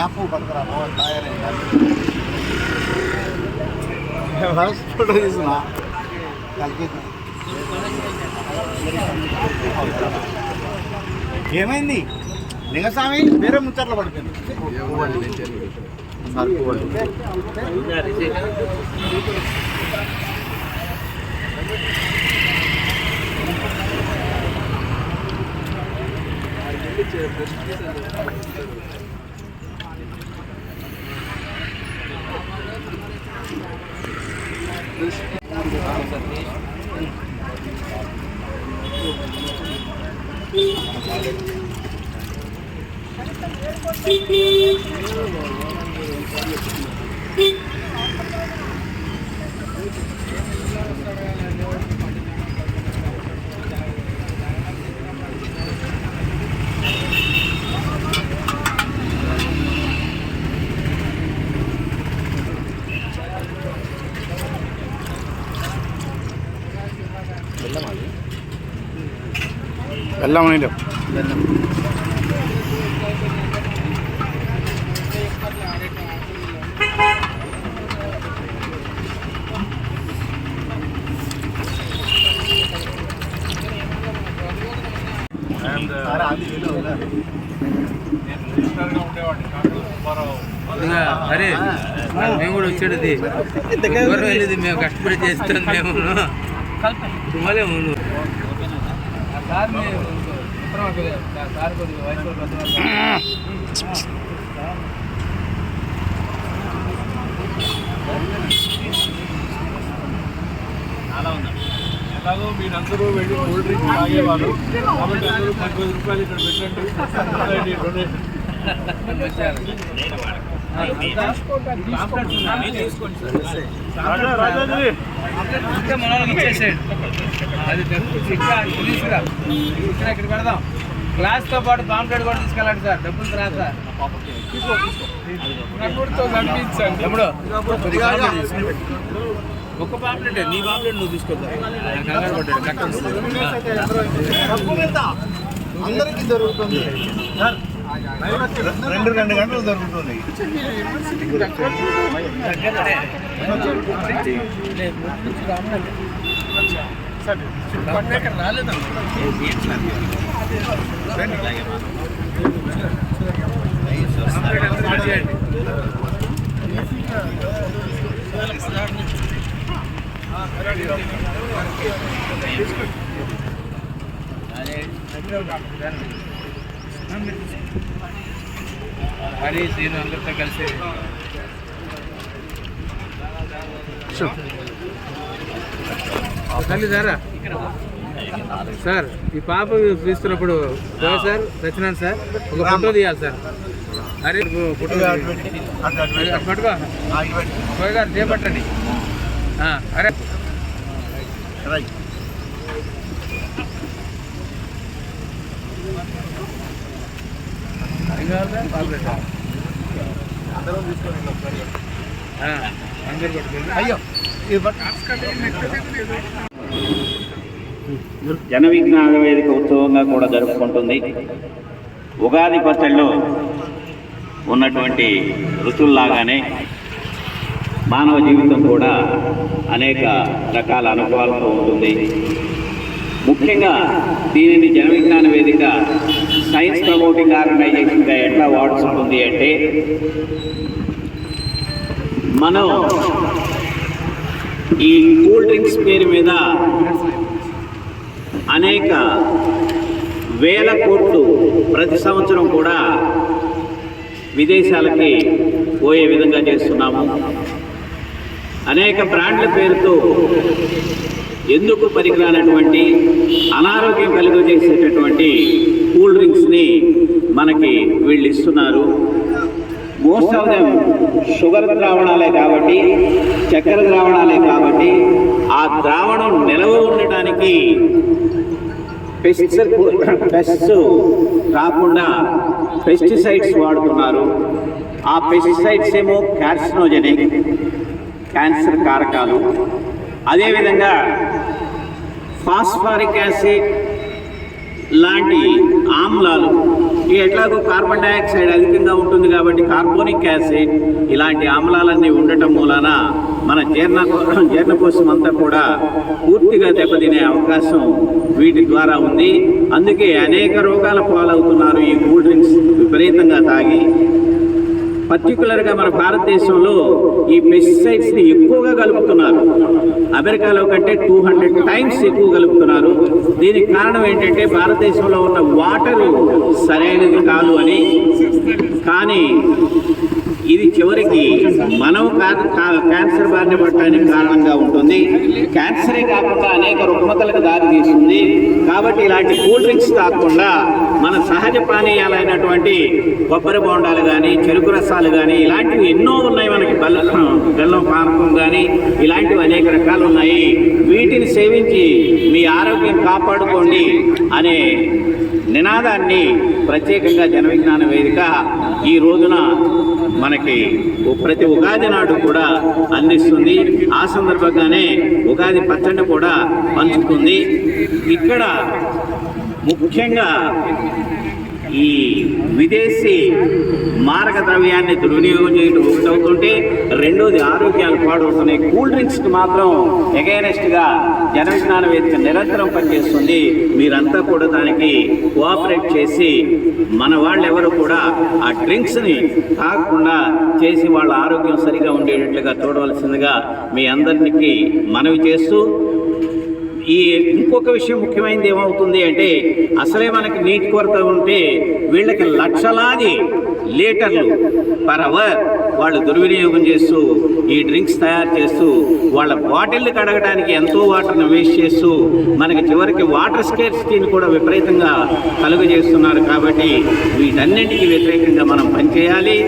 కొంచెం యాప్ పడతారా ఫోటో కలిపి ఏమైంది? నిగస్వామి వేరే ముచ్చట్లు పడుతుంది. dos Thank you. వెళ్ళామని ఇంకా అరే మేము కూడా వచ్చేది మేము కష్టపడి చేస్తాం మేము. మళ్ళీ నువ్వు ఎలాగో మీరందరూ వెళ్ళి కూల్ డ్రింక్ తాగేవారు కాబట్టి అందరూ పదివేల రూపాయలు ఇక్కడ పెట్టండి. డొనేషన్. అది ఇక్కడ ఇక్కడ పెడదాం. గ్లాస్తో పాటు పాంప్లెట్ కూడా తీసుకెళ్ళండి సార్. డబ్బులు తర్వాత ఎప్పుడు ఒక్క పాంప్లెట్ నీ పాంప్లెట్ నువ్వు తీసుకొద్దా అందరికీ దొరుకుతుంది రెండు రెండు గంటలు దొరుకుతుంది అదే హరి సీను అందరితో కలిసి. తల్లి సారా? సార్ ఈ పాప తీస్తున్నప్పుడు సార్ సత్యనారాయణ సార్. ఒక ఫోటో తీయాలి సార్. అరే ఫోటో పట్టుకో. పోయి గారు చేపట్టండి. అరే. ఏం కావాలి సార్? పాపలేటా? ఆ, అందరు పట్టుకోండి అయ్యో జన విజ్ఞాన వేదిక ఉత్సవంగా కూడా జరుపుకుంటుంది. ఉగాది పచ్చడిలో ఉన్నటువంటి రుచుల్లాగానే మానవ జీవితం కూడా అనేక రకాల అనుభవాలతో ఉంటుంది. ముఖ్యంగా దీనిని జన విజ్ఞాన వేదిక సైన్స్ ప్రమోటింగ్ ఆర్గనైజేషన్గా ఎట్లా వాడుతుంది అంటే మనం ఈ కూల్ డ్రింక్స్ పేరు మీద అనేక వేల కోట్లు ప్రతి సంవత్సరం కూడా విదేశాలకి పోయే విధంగా చేస్తున్నాము. అనేక బ్రాండ్ల పేరుతో ఎందుకు పనికిరానటువంటి అనారోగ్యం కలుగజేసేటటువంటి కూల్ డ్రింక్స్ని మనకి వీళ్ళు ఇస్తున్నారు మోస్ట్ ఆఫ్ దెమ్ షుగర్ ద్రావణాలే కాబట్టి చక్కెర ద్రావణాలే కాబట్టి ఆ ద్రావణం నిలవ ఉండటానికి పెస్టిసైడ్ పెస్ట్స్ రాకుండా పెస్టిసైడ్స్ వాడుతున్నారు. ఆ పెస్టిసైడ్స్ ఏమో క్యాన్సరోజెనిక్ క్యాన్సర్ కారకాలు. అదేవిధంగా ఫాస్ఫారిక్ యాసిడ్ లాంటి ఆమ్లాలు ఈ ఎట్లాగో కార్బన్ డైఆక్సైడ్ అధికంగా ఉంటుంది కాబట్టి కార్బోనిక్ యాసిడ్ ఇలాంటి ఆమ్లాలన్నీ ఉండటం మూలాన మన జీర్ణ జీర్ణకోశం అంతా కూడా పూర్తిగా దెబ్బతినే అవకాశం వీటి ద్వారా ఉంది. అందుకే అనేక రోగాల పాలవుతున్నారు ఈ కూల్ డ్రింక్స్ విపరీతంగా తాగి పర్టికులర్గా మన భారతదేశంలో ఈ పెస్టిసైడ్స్ని ఎక్కువగా కలుపుతున్నారు. అమెరికాలో కంటే టూ హండ్రెడ్ టైమ్స్ ఎక్కువ కలుపుతున్నారు. దీనికి కారణం ఏంటంటే భారతదేశంలో ఉన్న వాటరు సరైనది కాదు అని. కానీ ఇది చివరికి మనం కా- క్యాన్సర్ బారిన పడటానికి కారణంగా ఉంటుంది. క్యాన్సరే కాకుండా అనేక రుగ్మతలకు దారి తీస్తుంది. కాబట్టి ఇలాంటి కూల్ డ్రింక్స్ కాకుండా మన సహజ పానీయాలైనటువంటి కొబ్బరి బోండాలు కానీ చెరుకు రసాలు కానీ ఇలాంటివి ఎన్నో ఉన్నాయి మనకి బెల్లం బెల్లం పానకం కానీ ఇలాంటివి అనేక రకాలు ఉన్నాయి. వీటిని సేవించి మీ ఆరోగ్యం కాపాడుకోండి అనే నినాదాన్ని ప్రత్యేకంగా జనవిజ్ఞాన వేదిక ఈ రోజున మనకి ప్రతి ఉగాది నాడు కూడా అందిస్తుంది. ఆ సందర్భంగానే ఉగాది పచ్చడి కూడా పంచుతుంది. ఇక్కడ ముఖ్యంగా ఈ విదేశీ మారక ద్రవ్యాన్ని దుర్వినియోగం చేయడం ఒకటవుతుంటే రెండోది ఆరోగ్యాలు పాడవుతున్నాయి. కూల్ డ్రింక్స్కి మాత్రం ఎగైనెస్ట్గా జన విజ్ఞాన వేదిక నిరంతరం పనిచేస్తుంది. మీరంతా కూడా దానికి కోఆపరేట్ చేసి మన వాళ్ళు ఎవరు కూడా ఆ డ్రింక్స్ని తాగకుండా చేసి వాళ్ళ ఆరోగ్యం సరిగా ఉండేటట్లుగా చూడవలసిందిగా మీ అందరికీ మనవి చేస్తూ ఈ ఇంకొక విషయం ముఖ్యమైనది ఏమవుతుంది అంటే అసలే మనకి నీటి కొరత ఉంటే వీళ్ళకి లక్షలాది లీటర్లు పర్ అవర్ వాళ్ళు దుర్వినియోగం చేస్తూ ఈ డ్రింక్స్ తయారు చేస్తూ వాళ్ళ బాటిల్ని కడగడానికి ఎంతో వాటర్ని వేస్ట్ చేస్తూ మనకి చివరికి వాటర్ స్కేర్స్టీని కూడా విపరీతంగా కలుగజేస్తున్నారు కాబట్టి వీటన్నింటికి వ్యతిరేకంగా మనం పనిచేయాలి.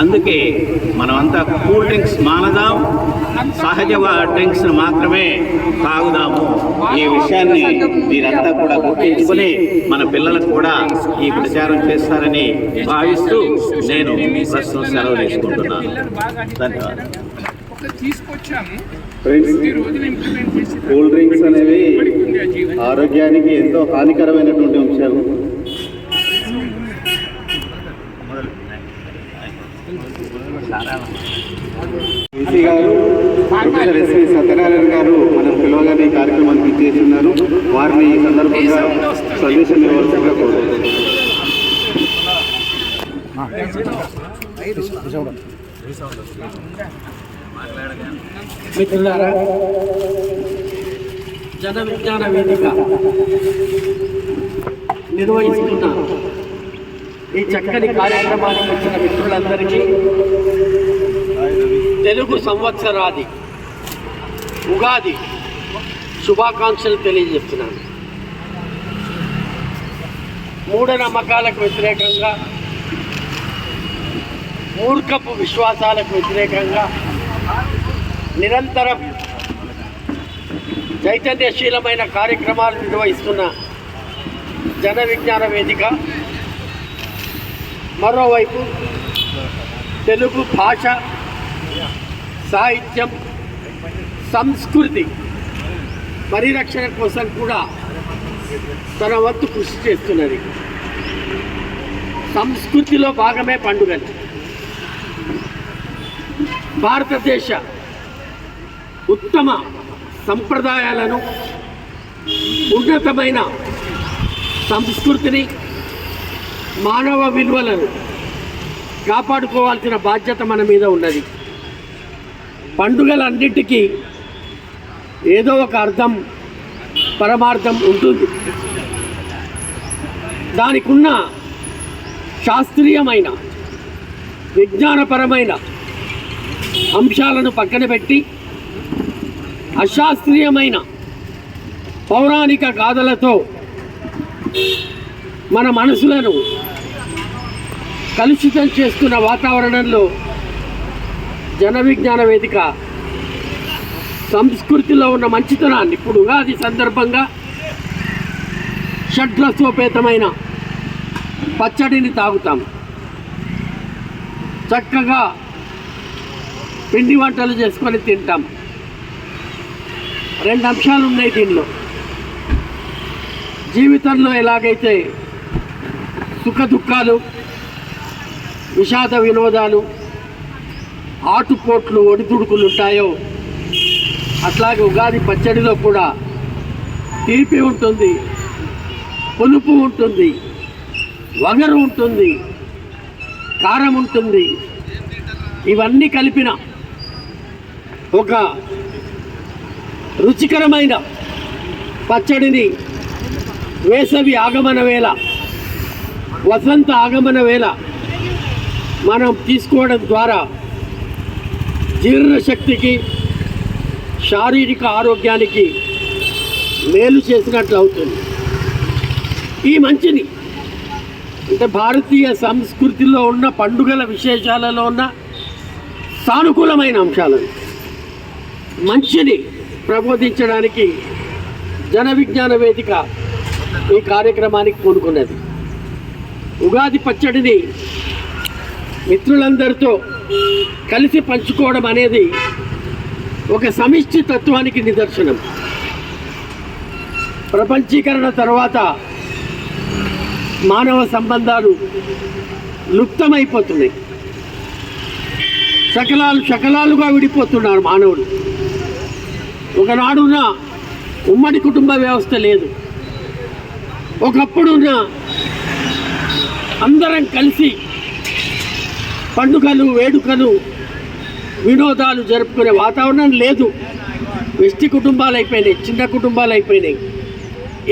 అందుకే మనమంతా కూల్ డ్రింక్స్ మానదాం. సహజ డ్రింక్స్ మాత్రమే తాగుదాము. ఈ విషయాన్ని మీరంతా కూడా గుర్తించుకొని మన పిల్లలకు కూడా ఈ ప్రచారం చేస్తారని భావిస్తూ నేను ప్రస్తుతం సెలవు తీసుకుంటున్నాను. ధన్యవాదాలు. కూల్ డ్రింక్స్ అనేవి ఆరోగ్యానికి ఎంతో హానికరమైనటువంటి అంశాలు ఈసీ గారు ప్రొఫెసర్ ఎస్వి సత్యనారాయణ గారు మనం పిలవగానే ఈ కార్యక్రమానికి ఇచ్చేసి ఉన్నారు వారిని ఈ సందర్భంగా సందేశం ఇవ్వవలసిందిగా మిత్రులారా జన విజ్ఞాన వేదిక నిర్వహిస్తున్న ఈ చక్కని కార్యక్రమానికి వచ్చిన మిత్రులందరికీ తెలుగు సంవత్సరాది ఉగాది శుభాకాంక్షలు తెలియజేస్తున్నాను. మూఢనమ్మకాలకు వ్యతిరేకంగా మూర్ఖపు విశ్వాసాలకు వ్యతిరేకంగా నిరంతరం చైతన్యశీలమైన కార్యక్రమాలు నిర్వహిస్తున్న జన విజ్ఞాన వేదిక. మరోవైపు తెలుగు భాష సాహిత్యం సంస్కృతి పరిరక్షణ కోసం కూడా తన వంతు కృషి చేస్తున్నది. సంస్కృతిలో భాగమే పండుగలు. భారతదేశ ఉత్తమ సంప్రదాయాలను ఉన్నతమైన సంస్కృతిని మానవ విలువలను కాపాడుకోవాల్సిన బాధ్యత మన మీద ఉన్నది. పండుగలన్నిటికీ ఏదో ఒక అర్థం పరమార్థం ఉంటుంది. దానికున్న శాస్త్రీయమైన విజ్ఞానపరమైన అంశాలను పక్కన పెట్టి అశాస్త్రీయమైన పౌరాణిక గాథలతో మన మనసులను కలుషితం చేస్తున్న వాతావరణంలో జన విజ్ఞాన వేదిక సంస్కృతిలో ఉన్న మంచితనాన్ని. ఇప్పుడు ఉగాది సందర్భంగా షడ్రసోపేతమైన పచ్చడిని తాగుతాం. చక్కగా పిండి వంటలు చేసుకొని తింటాం. రెండు అంశాలు ఉన్నాయి దీనిలో. జీవితంలో ఎలాగైతే సుఖ దుఃఖాలు విషాద వినోదాలు ఆటుపోట్లు ఒడిదుడుకులు ఉంటాయో అట్లాగే ఉగాది పచ్చడిలో కూడా తీపి ఉంటుంది పులుపు ఉంటుంది వగరు ఉంటుంది కారం ఉంటుంది. ఇవన్నీ కలిపిన ఒక రుచికరమైన పచ్చడిని వేసవి ఆగమన వేళ వసంత ఆగమన వేళ మనం తీసుకోవడం ద్వారా జీర్ణశక్తికి శారీరక ఆరోగ్యానికి మేలు చేసినట్లు అవుతుంది. ఈ మంచిని అంటే భారతీయ సంస్కృతిలో ఉన్న పండుగల విశేషాలలో ఉన్న సానుకూలమైన అంశాలను మంచిని ప్రబోధించడానికి జన విజ్ఞాన వేదిక ఈ కార్యక్రమానికి పూనుకున్నది. ఉగాది పచ్చడిని మిత్రులందరితో కలిసి పంచుకోవడం అనేది ఒక సమిష్టి తత్వానికి నిదర్శనం. ప్రపంచీకరణ తర్వాత మానవ సంబంధాలు లుప్తమైపోతున్నాయి. శకలాలు శకలాలుగా విడిపోతున్నారు మానవులు. ఒకనాడున్న ఉమ్మడి కుటుంబ వ్యవస్థ లేదు. ఒకప్పుడున్న అందరం కలిసి పండుగలు వేడుకలు వినోదాలు జరుపుకునే వాతావరణం లేదు. వెస్టి కుటుంబాలు అయిపోయినాయి చిన్న కుటుంబాలు అయిపోయినాయి.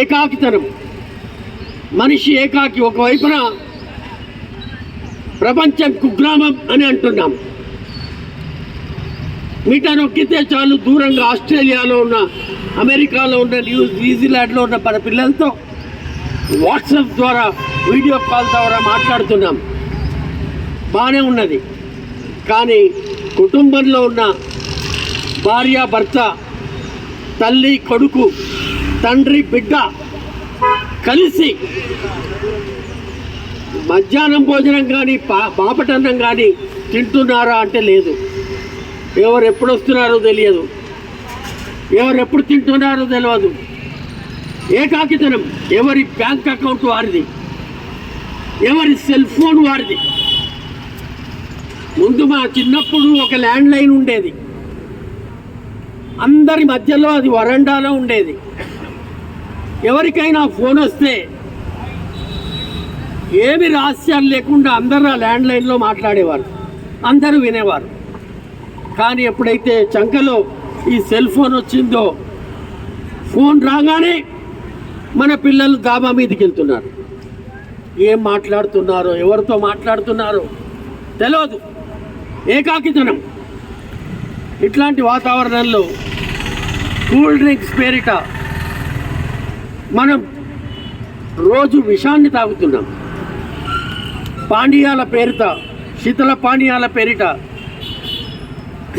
ఏకాకితనం. మనిషి ఏకాకి ఒకవైపున ప్రపంచం కుగ్రామం అని అంటున్నాం. మీటర్ నొక్కితే చాలు దూరంగా ఆస్ట్రేలియాలో ఉన్న అమెరికాలో ఉన్న న్యూజిలాండ్లో ఉన్న మన పిల్లలతో వాట్సాప్ ద్వారా వీడియో కాల్ ద్వారా మాట్లాడుతున్నాం. బాగానే ఉన్నది. కానీ కుటుంబంలో ఉన్న భార్య భర్త తల్లి కొడుకు తండ్రి బిడ్డ కలిసి మధ్యాహ్నం భోజనం కానీ పా పాపటన్నం కానీ తింటున్నారా అంటే లేదు. ఎవరు ఎప్పుడు వస్తున్నారో తెలియదు. ఎవరు ఎప్పుడు తింటున్నారో తెలియదు ఏకాకితనం ఎవరి బ్యాంక్ అకౌంట్ వారిది? ఎవరి సెల్ ఫోన్ వారిది? ముందు మా చిన్నప్పుడు ఒక ల్యాండ్ లైన్ ఉండేది. అందరి మధ్యలో అది వరండాలో ఉండేది. ఎవరికైనా ఫోన్ వస్తే ఏమి రహస్యాలు లేకుండా అందరూ ఆ ల్యాండ్ లైన్లో మాట్లాడేవారు. అందరూ వినేవారు. కానీ ఎప్పుడైతే చంకలో ఈ సెల్ ఫోన్ వచ్చిందో ఫోన్ రాగానే మన పిల్లలు దాబా మీదకి వెళ్తున్నారు ఏం మాట్లాడుతున్నారో ఎవరితో మాట్లాడుతున్నారో తెలియదు ఏకాకితనం. ఇట్లాంటి వాతావరణంలో కూల్ డ్రింక్స్ పేరిట మనం రోజు విషాన్ని తాగుతున్నాం. పానీయాల పేరిట శీతల పానీయాల పేరిట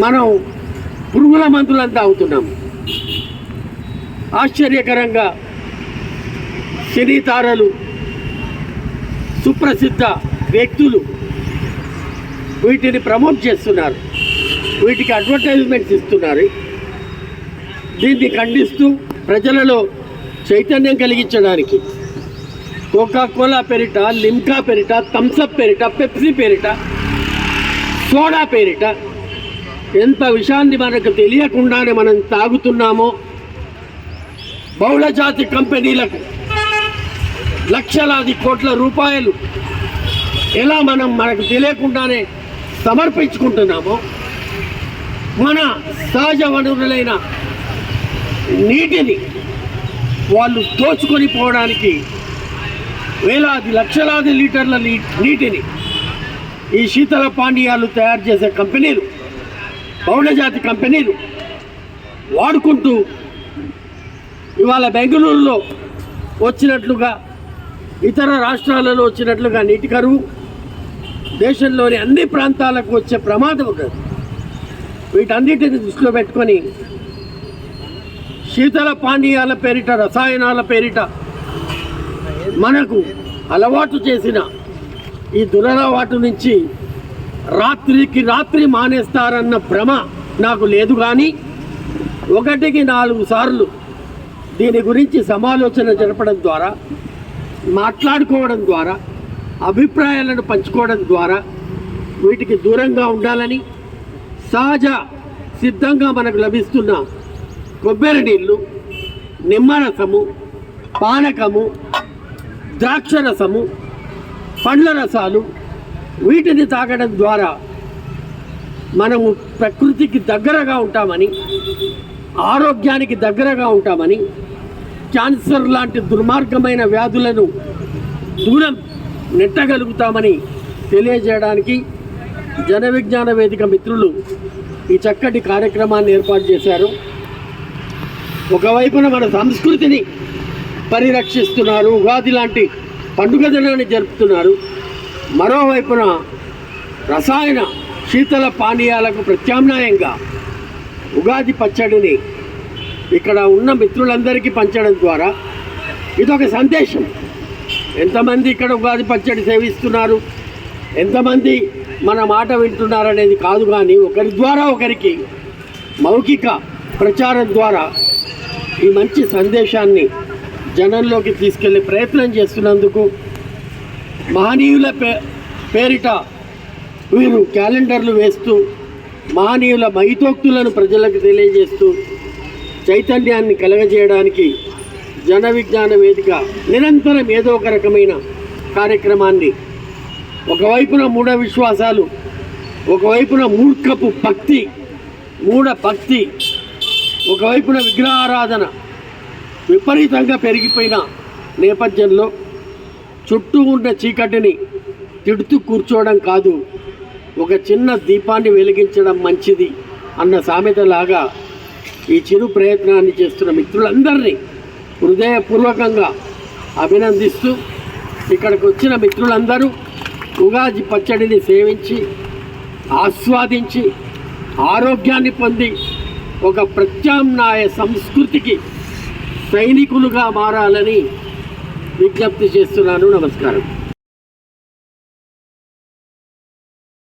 మనం పురుగుల మందులను తాగుతున్నాం. ఆశ్చర్యకరంగా సినీ తారలు సుప్రసిద్ధ వ్యక్తులు వీటిని ప్రమోట్ చేస్తున్నారు. వీటికి అడ్వర్టైజ్మెంట్స్ ఇస్తున్నారు. దీన్ని ఖండిస్తూ ప్రజలలో చైతన్యం కలిగించడానికి కోకా కోలా పెరిట లిమ్కా పెరిట థమ్సప్ పేరిట పెప్సీ పేరిట సోడా పేరిట ఎంత విషయాన్ని మనకు తెలియకుండానే మనం తాగుతున్నామో బహుళజాతి కంపెనీలకు లక్షలాది కోట్ల రూపాయలు ఎలా మనం మనకు తెలియకుండానే సమర్పించుకుంటున్నామో మన సహజ వనరులైన నీటిని వాళ్ళు దోచుకొని పోవడానికి వేలాది లక్షలాది లీటర్ల నీటిని ఈ శీతల పానీయాలు తయారు చేసే కంపెనీలు బహుళజాతి కంపెనీలు వాడుకుంటూ ఇవాళ బెంగళూరులో వచ్చినట్లుగా ఇతర రాష్ట్రాలలో వచ్చినట్లుగా నీటి కరువు దేశంలోని అన్ని ప్రాంతాలకు వచ్చే ప్రమాదం ఉన్నది వీటన్నిటిని దృష్టిలో పెట్టుకొని శీతల పానీయాల పేరిట రసాయనాల పేరిట మనకు అలవాటు చేసిన ఈ దురలవాటు నుంచి రాత్రికి రాత్రి మానేస్తారన్న భ్రమ నాకు లేదు కానీ ఒకటికి నాలుగు సార్లు దీని గురించి సమాలోచన జరపడం ద్వారా మాట్లాడుకోవడం ద్వారా అభిప్రాయాలను పంచుకోవడం ద్వారా వీటికి దూరంగా ఉండాలని సహజ సిద్ధంగా మనకు లభిస్తున్న కొబ్బరి నీళ్ళు నిమ్మరసము పానకము ద్రాక్ష రసము పండ్ల రసాలు వీటిని తాగడం ద్వారా మనము ప్రకృతికి దగ్గరగా ఉంటామని ఆరోగ్యానికి దగ్గరగా ఉంటామని క్యాన్సర్ లాంటి దుర్మార్గమైన వ్యాధులను దూరం నెట్టగలుగుతామని తెలియజేయడానికి జన విజ్ఞాన వేదిక మిత్రులు ఈ చక్కటి కార్యక్రమాన్ని ఏర్పాటు చేశారు. ఒకవైపున మన సంస్కృతిని పరిరక్షిస్తున్నారు ఉగాది లాంటి పండుగ దినాన్ని జరుపుతున్నారు. మరోవైపున రసాయన శీతల పానీయాలకు ప్రత్యామ్నాయంగా ఉగాది పచ్చడిని ఇక్కడ ఉన్న మిత్రులందరికీ పంచడం ద్వారా ఇదొక సందేశం. ఎంతమంది ఇక్కడ ఉగాది పచ్చడి సేవిస్తున్నారు? ఎంతమంది మన మాట వింటున్నారు అనేది కాదు కానీ ఒకరి ద్వారా ఒకరికి మౌఖిక ప్రచారం ద్వారా ఈ మంచి సందేశాన్ని జనంలోకి తీసుకెళ్ళే ప్రయత్నం చేస్తున్నందుకు మహనీయుల పే పేరిట వీరు క్యాలెండర్లు వేస్తూ మహనీయుల మైతోక్తులను ప్రజలకు తెలియజేస్తూ చైతన్యాన్ని కలగజేయడానికి జన విజ్ఞాన వేదిక నిరంతరం ఏదో ఒక రకమైన కార్యక్రమాన్ని ఒకవైపున మూఢ విశ్వాసాలు ఒకవైపున మూర్ఖపు భక్తి మూఢ భక్తి ఒకవైపున విగ్రహారాధన విపరీతంగా పెరిగిపోయిన నేపథ్యంలో చుట్టూ ఉన్న చీకటిని తిడుతూ కూర్చోవడం కాదు ఒక చిన్న దీపాన్ని వెలిగించడం మంచిది అన్న సామెతలాగా ఈ చిరు ప్రయత్నాన్ని చేస్తున్న మిత్రులందరినీ హృదయపూర్వకంగా అభినందిస్తూ ఇక్కడికి వచ్చిన మిత్రులందరూ ఉగాది పచ్చడిని సేవించి ఆస్వాదించి ఆరోగ్యాన్ని పొంది ఒక ప్రత్యామ్నాయ సంస్కృతికి సైనికులుగా మారాలని విజ్ఞప్తి చేస్తున్నాను. నమస్కారం.